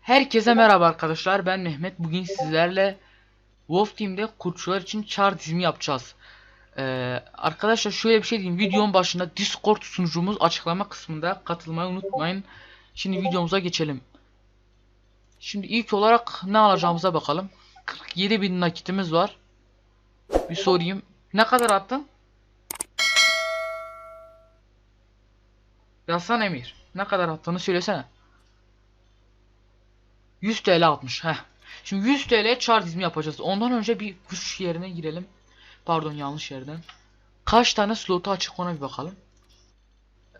Herkese merhaba arkadaşlar. Ben Mehmet. Bugün sizlerle Wolf Team'de kurtçular için char dizimi yapacağız. Ee, Arkadaşlar şöyle bir şey diyeyim. Videonun başında discord sunucumuz açıklama kısmında katılmayı unutmayın. Şimdi videomuza geçelim. Şimdi ilk olarak ne alacağımıza bakalım. 47 bin nakitimiz var. Bir sorayım. Ne kadar attın? Yazsan Emir ne kadar attığını söylesene 100 TL atmış. Heh. Şimdi 100 TL char dizimi yapacağız. Ondan önce bir kuş yerine girelim. Pardon yanlış yerden. Kaç tane slotu açık ona bir bakalım.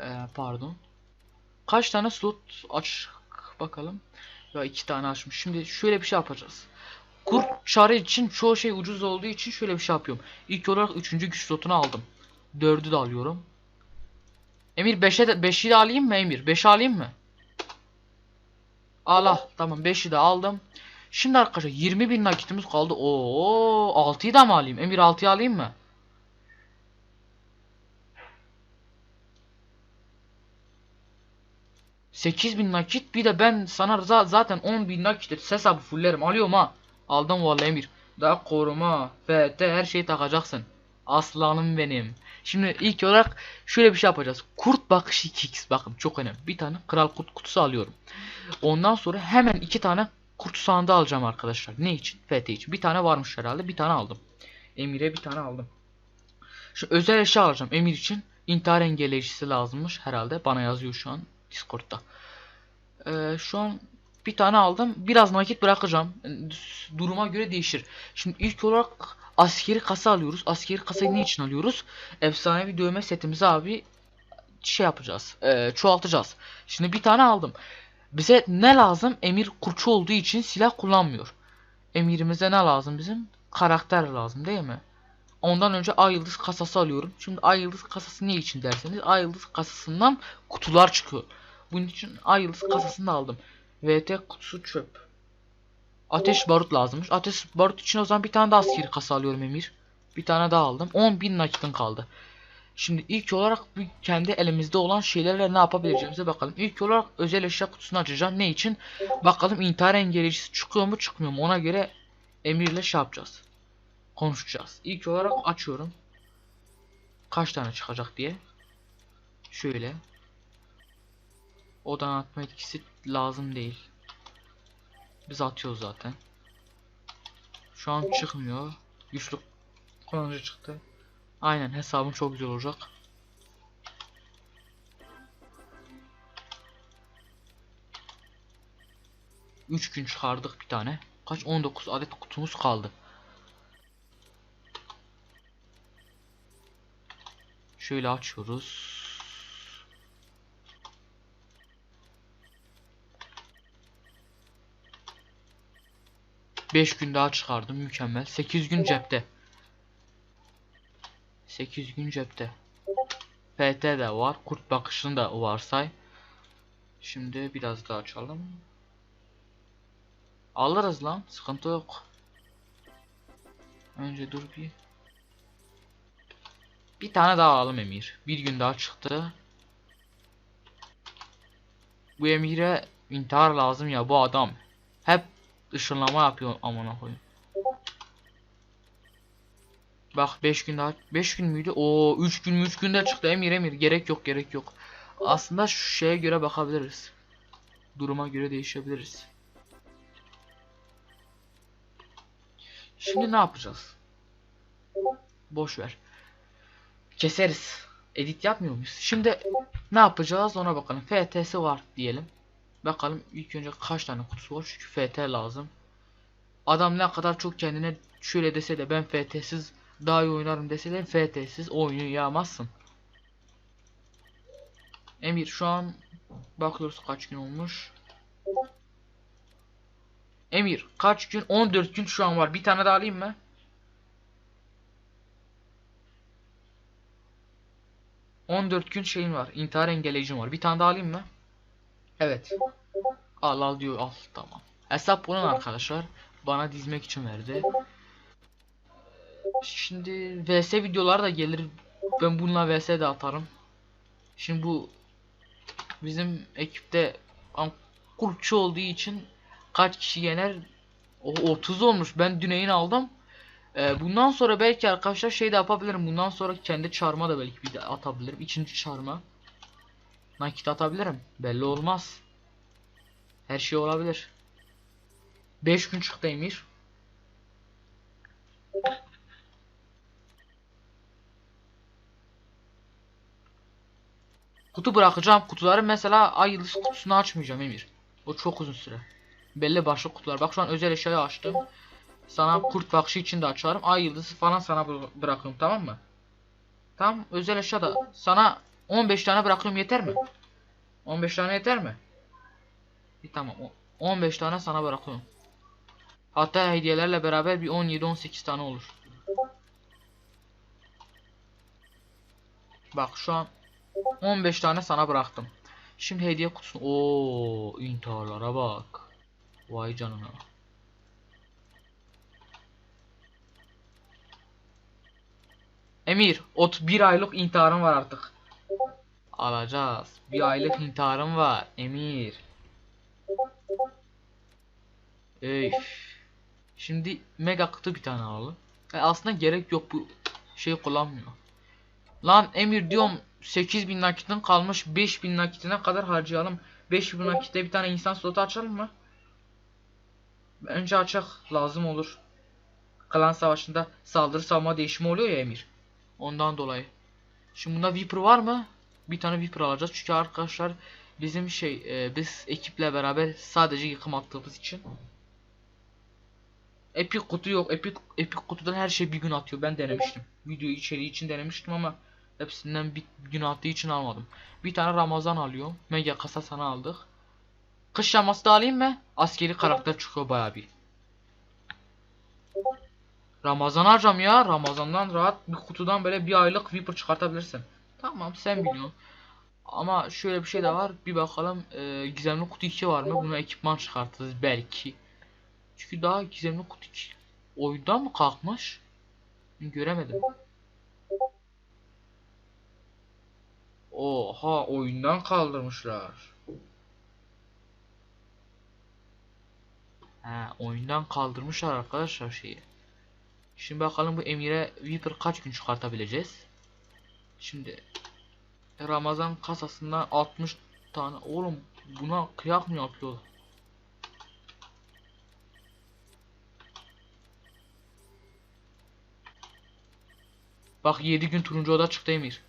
Ee, pardon. Kaç tane slot açık bakalım. Ya iki tane açmış. Şimdi şöyle bir şey yapacağız. Kurt çarı için çoğu şey ucuz olduğu için şöyle bir şey yapıyorum. İlk olarak 3. güç slotunu aldım. 4'ü de alıyorum. Emir 5'e de 5'i de alayım mı Emir? 5'i alayım mı? Allah tamam 5'i de aldım. Şimdi arkadaşlar 20 bin nakitimiz kaldı. Oo 6'yı da mı alayım? Emir 6'yı alayım mı? Bin nakit bir de ben sana za- zaten 10 bin nakit hesabı fullerim alıyorum ha. Aldım vallahi Emir. Daha koruma, FT her şeyi takacaksın. Aslanım benim. Şimdi ilk olarak şöyle bir şey yapacağız. Kurt bakışı 2x bakın çok önemli. Bir tane kral kurt kutusu alıyorum. Ondan sonra hemen iki tane kurt sandığı alacağım arkadaşlar. Ne için? FT için. Bir tane varmış herhalde. Bir tane aldım. Emir'e bir tane aldım. Şu özel eşya alacağım. Emir için intihar engelleyicisi lazımmış herhalde. Bana yazıyor şu an Discord'da. Ee, şu an bir tane aldım. Biraz nakit bırakacağım. Duruma göre değişir. Şimdi ilk olarak askeri kasa alıyoruz. Askeri kasayı ne için alıyoruz? Efsanevi dövme setimizi abi şey yapacağız. Ee, çoğaltacağız. Şimdi bir tane aldım. Bize ne lazım? Emir kurçu olduğu için silah kullanmıyor. Emirimize ne lazım bizim? Karakter lazım değil mi? Ondan önce Ay Yıldız kasası alıyorum. Şimdi Ay Yıldız kasası ne için derseniz Ay Yıldız kasasından kutular çıkıyor. Bunun için Ay Yıldız kasasını da aldım. VT kutusu çöp. Ateş barut lazımmış. Ateş barut için o zaman bir tane daha askeri kasa alıyorum Emir. Bir tane daha aldım. 10.000 nakitin kaldı. Şimdi ilk olarak bir kendi elimizde olan şeylerle ne yapabileceğimize bakalım. İlk olarak özel eşya kutusunu açacağım. Ne için? Bakalım intihar engelleyicisi çıkıyor mu çıkmıyor mu? Ona göre emirle şey yapacağız. Konuşacağız. İlk olarak açıyorum. Kaç tane çıkacak diye. Şöyle. Odan atma etkisi lazım değil. Biz atıyoruz zaten. Şu an çıkmıyor. Güçlü kullanıcı çıktı. Aynen hesabım çok güzel olacak. Üç gün çıkardık bir tane. Kaç? 19 adet kutumuz kaldı. Şöyle açıyoruz. Beş gün daha çıkardım mükemmel. 8 gün cepte. 8 gün cepte. PT de var. Kurt bakışını da varsay. Şimdi biraz daha açalım. Alırız lan. Sıkıntı yok. Önce dur bir. Bir tane daha alalım Emir. Bir gün daha çıktı. Bu Emir'e intihar lazım ya bu adam. Hep ışınlama yapıyor amına koyayım. Bak 5 gün daha 5 gün müydü? Oo 3 gün 3 günde çıktı Emir Emir gerek yok gerek yok. Aslında şu şeye göre bakabiliriz. Duruma göre değişebiliriz. Şimdi ne yapacağız? Boş ver. Keseriz. Edit yapmıyor muyuz? Şimdi ne yapacağız ona bakalım. FT'si var diyelim. Bakalım ilk önce kaç tane kutusu var çünkü FT lazım. Adam ne kadar çok kendine şöyle dese de ben FT'siz daha iyi oynarım dese de FT'siz oyunu yağmazsın. Emir şu an bakıyoruz kaç gün olmuş. Emir kaç gün? 14 gün şu an var. Bir tane daha alayım mı? ...14 gün şeyim var. intihar engelleyicim var. Bir tane daha alayım mı? Evet. Al al diyor. Al tamam. Hesap bunun arkadaşlar. Bana dizmek için verdi. Şimdi VS videolar da gelir Ben bununla vs de atarım. Şimdi bu bizim ekipte kurtçu olduğu için kaç kişi yener? O 30 olmuş. Ben Düney'in aldım. Ee, bundan sonra belki arkadaşlar şey de yapabilirim. Bundan sonra kendi çarma da belki bir de atabilirim. İkinci çarma. Nakit atabilirim. Belli olmaz. Her şey olabilir. 5 gün çıktı Emir. Kutu bırakacağım. Kutuları mesela ay yıldız kutusunu açmayacağım Emir. O çok uzun süre. Belli başlı kutular. Bak şu an özel eşyayı açtım. Sana kurt bakışı için de açarım. Ay yıldızı falan sana bıra- bırakıyorum tamam mı? Tamam özel eşya da sana 15 tane bırakıyorum yeter mi? 15 tane yeter mi? İyi tamam. o- 15 tane sana bırakıyorum. Hatta hediyelerle beraber bir 17-18 tane olur. Bak şu an 15 tane sana bıraktım. Şimdi hediye kutusu. Oo, intiharlara bak. Vay canına. Emir, ot bir aylık intiharım var artık. Alacağız. Bir aylık intiharım var. Emir. Ey. Şimdi mega kutu bir tane alalım. E aslında gerek yok bu şey kullanmıyor. Lan Emir diyorum 8000 nakitin kalmış 5000 nakitine kadar harcayalım. 5000 nakitte bir tane insan slotu açalım mı? Bence açak lazım olur. Klan savaşında saldırı savunma değişimi oluyor ya Emir. Ondan dolayı. Şimdi bunda Viper var mı? Bir tane Viper alacağız çünkü arkadaşlar bizim şey e, biz ekiple beraber sadece yıkım attığımız için Epic kutu yok. Epic Epic kutudan her şey bir gün atıyor. Ben denemiştim. Video içeriği için denemiştim ama hepsinden bir gün attığı için almadım. Bir tane Ramazan alıyorum. Mega kasa sana aldık. Kış yaması da alayım mı? Askeri karakter çıkıyor baya bir. Ramazan harcam ya. Ramazan'dan rahat bir kutudan böyle bir aylık Viper çıkartabilirsin. Tamam sen biliyorsun. Ama şöyle bir şey de var. Bir bakalım e, gizemli kutu 2 var mı? Buna ekipman çıkartırız belki. Çünkü daha gizemli kutu 2 oyundan mı kalkmış? Göremedim. Oha oyundan kaldırmışlar. He oyundan kaldırmışlar arkadaşlar şeyi. Şimdi bakalım bu Emir'e Viper kaç gün çıkartabileceğiz. Şimdi Ramazan kasasından 60 tane oğlum buna kıyak mı yapıyor? Bak 7 gün turuncu oda çıktı Emir.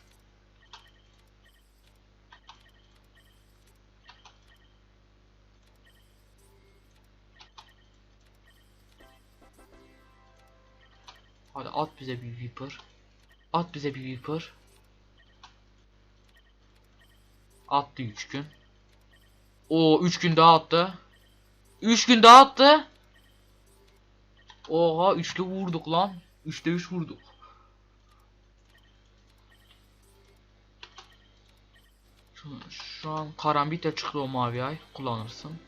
Bize bir Viper. At bize bir Viper. Attı 3 gün. O 3 gün daha attı. 3 gün daha attı. Oha üçlü vurduk lan. 3'te 3 vurduk. Şu, şu an karambit çıktı o mavi ay. Kullanırsın.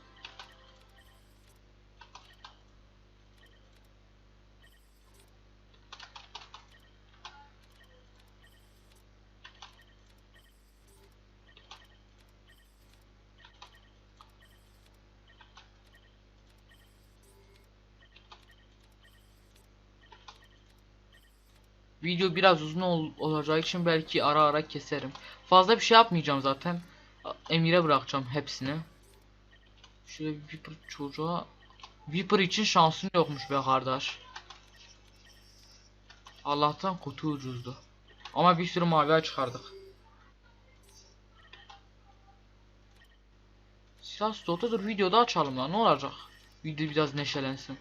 Video biraz uzun ol- olacağı için belki ara ara keserim. Fazla bir şey yapmayacağım zaten. Emir'e bırakacağım hepsini. Şöyle Viper çocuğa Viper için şansın yokmuş be kardeş. Allah'tan kutu ucuzdu. Ama bir sürü mavi çıkardık. Silah slotu dur videoda açalım lan ne olacak? Video biraz neşelensin.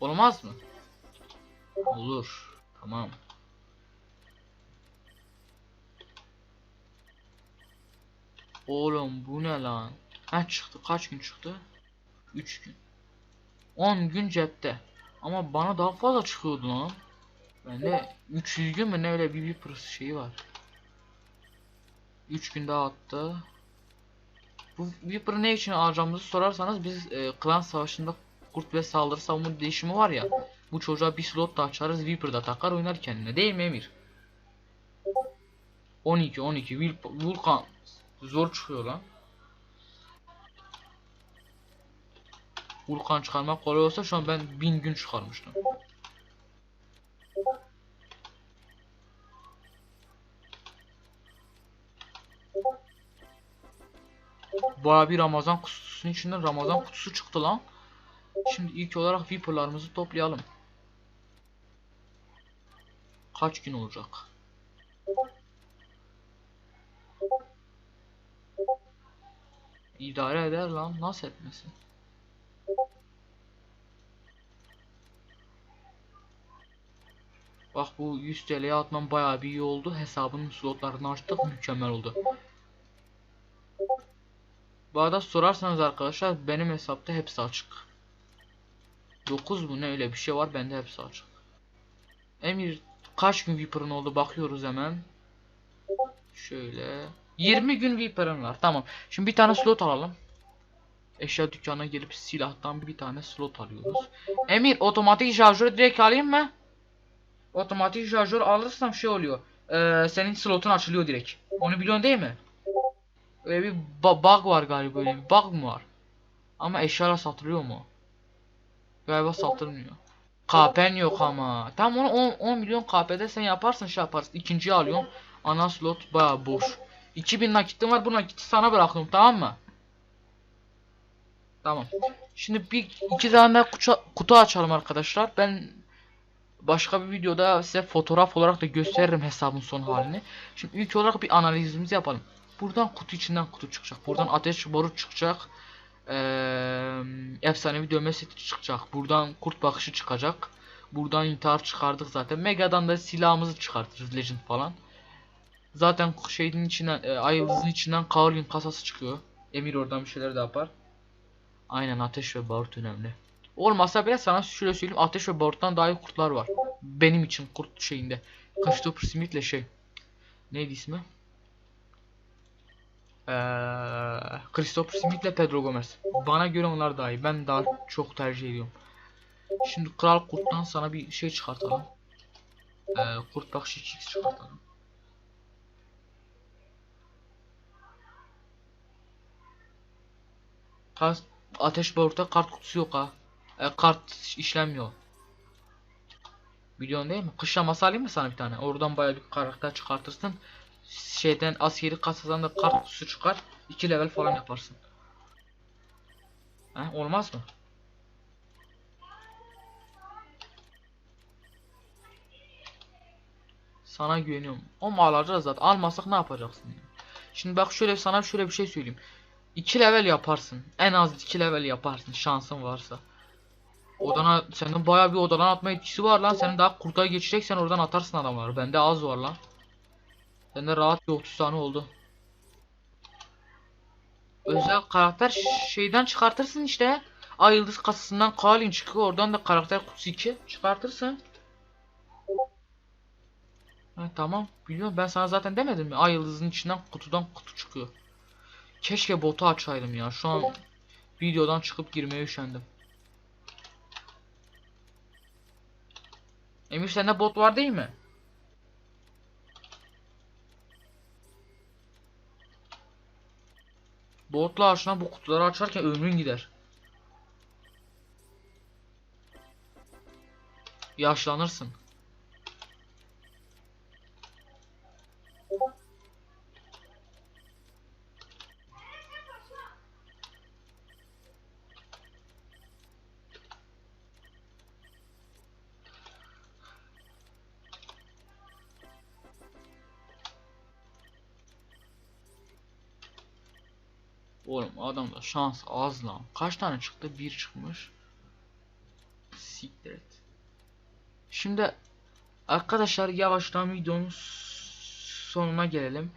Olmaz mı? Olur. Tamam. Oğlum bu ne lan? Ha çıktı. Kaç gün çıktı? 3 gün. 10 gün cepte. Ama bana daha fazla çıkıyordu lan. Bende 300 gün mü ne öyle bir bir şeyi var. 3 gün daha attı. Bu Viper'ı ne için alacağımızı sorarsanız biz e, klan savaşında kurt ve saldırı savunma değişimi var ya. Bu çocuğa bir slot da açarız Viper da takar oynar kendine değil mi Emir? 12 12 Vil Vulkan zor çıkıyor lan. Vulkan çıkarmak kolay olsa şu an ben 1000 gün çıkarmıştım. Baya bir Ramazan kutusunun içinden Ramazan kutusu çıktı lan. Şimdi ilk olarak Viper'larımızı toplayalım. Kaç gün olacak? İdare eder lan. Nasıl etmesin? Bak bu 100 TL'ye atmam bayağı bir iyi oldu. Hesabının slotlarını açtık. Mükemmel oldu. Bu arada sorarsanız arkadaşlar benim hesapta hepsi açık. 9 mu ne öyle bir şey var bende hepsi açık. Emir kaç gün Viper'ın oldu bakıyoruz hemen. Şöyle 20 gün Viper'ın var tamam. Şimdi bir tane slot alalım. Eşya dükkanına gelip silahtan bir tane slot alıyoruz. Emir otomatik şarjörü direkt alayım mı? Otomatik şarjör alırsam şey oluyor. Ee, senin slotun açılıyor direkt. Onu biliyorsun değil mi? Öyle bir bug var galiba öyle bir bug mı var? Ama eşyalar satılıyor mu? Galiba satılmıyor. KP'n yok ama. Tam onu 10, 10 milyon KP'de sen yaparsın şey yaparsın. İkinciyi alıyorsun. Ana slot baya boş. 2000 nakitim var bu nakiti sana bıraktım tamam mı? Tamam. Şimdi bir iki tane kutu, kutu açalım arkadaşlar. Ben başka bir videoda size fotoğraf olarak da gösteririm hesabın son halini. Şimdi ilk olarak bir analizimizi yapalım. Buradan kutu içinden kutu çıkacak. Buradan ateş boru çıkacak. Efsanevi dövme seti çıkacak. Buradan kurt bakışı çıkacak. Buradan intihar çıkardık zaten. Mega'dan da silahımızı çıkartırız Legend falan. Zaten şeyin içinden, e, ay yıldızın içinden Kaolin kasası çıkıyor. Emir oradan bir şeyler de yapar. Aynen ateş ve barut önemli. Olmasa bile sana şöyle söyleyeyim ateş ve baruttan daha iyi kurtlar var. Benim için kurt şeyinde. Christopher Smith'le şey. Neydi ismi? Ee, Christopher Smith ile Pedro Gomez. Bana göre onlar daha iyi. Ben daha çok tercih ediyorum. Şimdi Kral Kurt'tan sana bir şey çıkartalım. Ee, Kurt Bakışı çıkartalım. Kart, ateş barutta kart kutusu yok ha. Ee, kart işlenmiyor. Biliyorsun değil mi? Kışlaması alayım mı sana bir tane? Oradan baya bir karakter çıkartırsın şeyden askeri kasadan da kart kutusu çıkar. 2 level falan yaparsın. He, olmaz mı? Sana güveniyorum. Mu alacağız zaten. Almasak ne yapacaksın? Yani? Şimdi bak şöyle sana şöyle bir şey söyleyeyim. 2 level yaparsın. En az 2 level yaparsın şansın varsa. Odana senin bayağı bir odadan atma etkisi var lan. Senin daha kurtaya geçecek sen oradan atarsın adamları. Bende az var lan. Bende rahat bir 30 tane oldu. Özel karakter şeyden çıkartırsın işte. Ay yıldız kasasından Kalin çıkıyor. Oradan da karakter kutusu 2 çıkartırsın. Ha, tamam biliyorum ben sana zaten demedim mi? Ay yıldızın içinden kutudan kutu çıkıyor. Keşke botu açaydım ya. Şu an videodan çıkıp girmeye üşendim. Emir sende bot var değil mi? Botla açılan bu kutuları açarken ömrün gider. Yaşlanırsın. Oğlum adamda şans az lan. Kaç tane çıktı? Bir çıkmış. Siktir et. Şimdi arkadaşlar yavaştan videonun sonuna gelelim.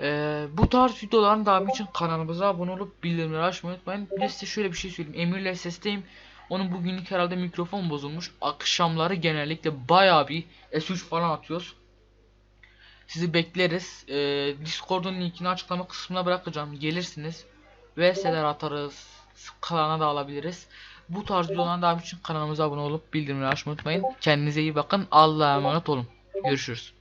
Ee, bu tarz videoların devamı için kanalımıza abone olup bildirimleri açmayı unutmayın. Bir de size şöyle bir şey söyleyeyim. Emir'le sesteyim. Onun bugünlük herhalde mikrofon bozulmuş. Akşamları genellikle bayağı bir S3 falan atıyoruz. Sizi bekleriz. Ee, Discord'un linkini açıklama kısmına bırakacağım. Gelirsiniz. VS'ler atarız. Klana da alabiliriz. Bu tarz videoların devamı için kanalımıza abone olup bildirimleri açmayı unutmayın. Kendinize iyi bakın. Allah'a emanet olun. Görüşürüz.